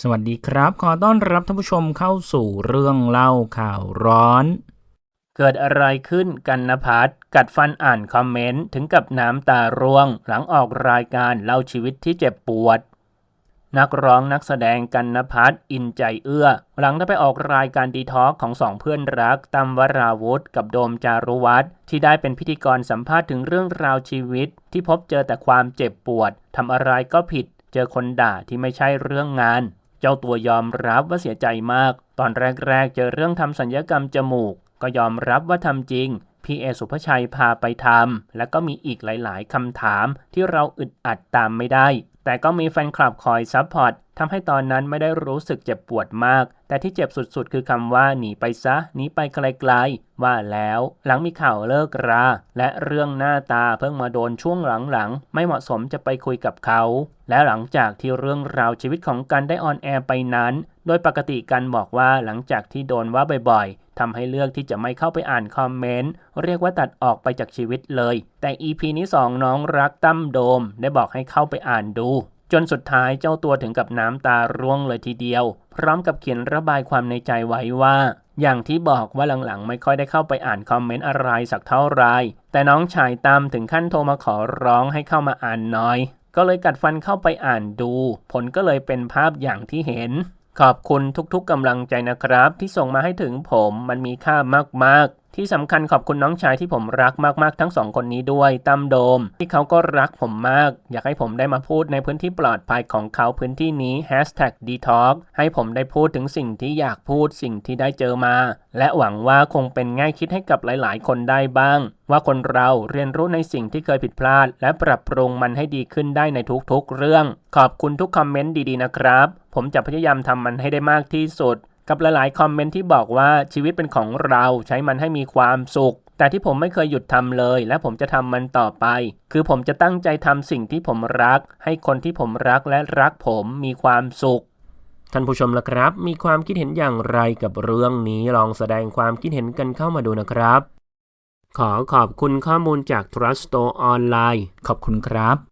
สวัสดีครับ ขอต้อนรับท่านผู้ชมเข้าสู่เรื่องเล่าข่าวร้อน เกิดอะไรขึ้นกันนภัสกัดฟันอ่านคอมเมนต์ถึงกับน้ำตาร่วง หลังออกรายการเล่าชีวิตที่เจ็บปวด นักร้องนักแสดงกันนภัสอินใจเอื้อ หลังได้ไปออกรายการดีทอกของสองเพื่อนรักตั้มวราวุธกับโดมจารุวัฒน์ที่ได้เป็นพิธีกรสัมภาษณ์ถึงเรื่องราวชีวิต ที่พบเจอแต่ความเจ็บปวดทำอะไรก็ผิด เจอคนด่าที่ไม่ใช่เรื่องงาน เจ้าตัวยอมรับว่าเสียใจมาก ตอนแรกๆเจอเรื่องทำสัญญกรรมจมูก ก็ยอมรับว่าทำจริงพี่เอสุภชัยพาไปทำแล้วก็มีอีกหลายๆคำถามที่เราอึดอัดตามไม่ได้ แต่ก็มีแฟนคลับคอยซัพพอร์ตทำให้ตอนนั้นไม่ได้รู้สึกเจ็บปวดมาก แต่ที่เจ็บสุดๆ คือคำว่าหนีไปซะ หนีไปไกลๆ ว่าแล้ว หลังมีข่าวเลิกรา และเรื่องหน้าตาเพิ่งมาโดนช่วงหลังๆ ไม่เหมาะสมจะไปคุยกับเขา และหลังจากที่เรื่องราวชีวิตของกันได้ออนแอร์ไปนั้น โดยปกติกันบอกว่าหลังจากที่โดนว่าบ่อยๆทำให้เลือกที่จะไม่เข้าไปอ่านคอมเมนต์ เรียกว่าตัดออกไปจากชีวิตเลย แต่ EP นี้สองน้องรักตั้มโดม ได้บอกให้เข้าไปอ่านดู จนสุดท้ายเจ้าตัวถึงกับน้ำตาร่วงเลยทีเดียว พร้อมกับเขียนระบายความในใจไว้ว่า อย่างที่บอกว่าหลังๆ ไม่ค่อยได้เข้าไปอ่านคอมเมนต์อะไรสักเท่าไรแต่น้องชายตามถึงขั้นโทรมาขอร้องให้เข้ามาอ่านหน่อย ก็เลยกัดฟันเข้าไปอ่านดู ผลก็เลยเป็นภาพอย่างที่เห็น ขอบคุณทุกๆกำลังใจนะครับ ที่ส่งมาให้ถึงผมมันมีค่ามากๆ ที่สำคัญขอบคุณน้องชายที่ผมรักมากๆทั้งสองคนนี้ด้วยตั้มโดม ที่เขาก็รักผมมาก อยากให้ผมได้มาพูดในพื้นที่ปลอดภัยของเขาพื้นที่นี้ Hashtag Detox ให้ผมได้พูดถึงสิ่งที่อยากพูดสิ่งที่ได้เจอมา และหวังว่าคงเป็นง่ายคิดให้กับหลาย ๆ คนได้บ้าง ว่าคนเราเรียนรู้ในสิ่งที่เคยผิดพลาด และปรับปรุงมันให้ดีขึ้นได้ในทุกๆ เรื่อง ขอบคุณทุกคอมเมนต์ดีๆนะครับ ผมจะพยายามทำมันให้ได้มากที่สุด กับหลายๆ คอมเมนต์ที่บอกว่าชีวิตเป็นของเราใช้มันให้มีความสุข แต่ที่ผมไม่เคยหยุดทำเลย และผมจะทำมันต่อไป คือผมจะตั้งใจทำสิ่งที่ผมรัก ให้คนที่ผมรักและรักผมมีความสุขท่านผู้ชมละครับ มีความคิดเห็นอย่างไรกับเรื่องนี้ลองแสดงความคิดเห็นกันเข้ามาดูนะครับ ขอขอบคุณข้อมูลจาก Trust Store ออนไลน์ขอบคุณครับ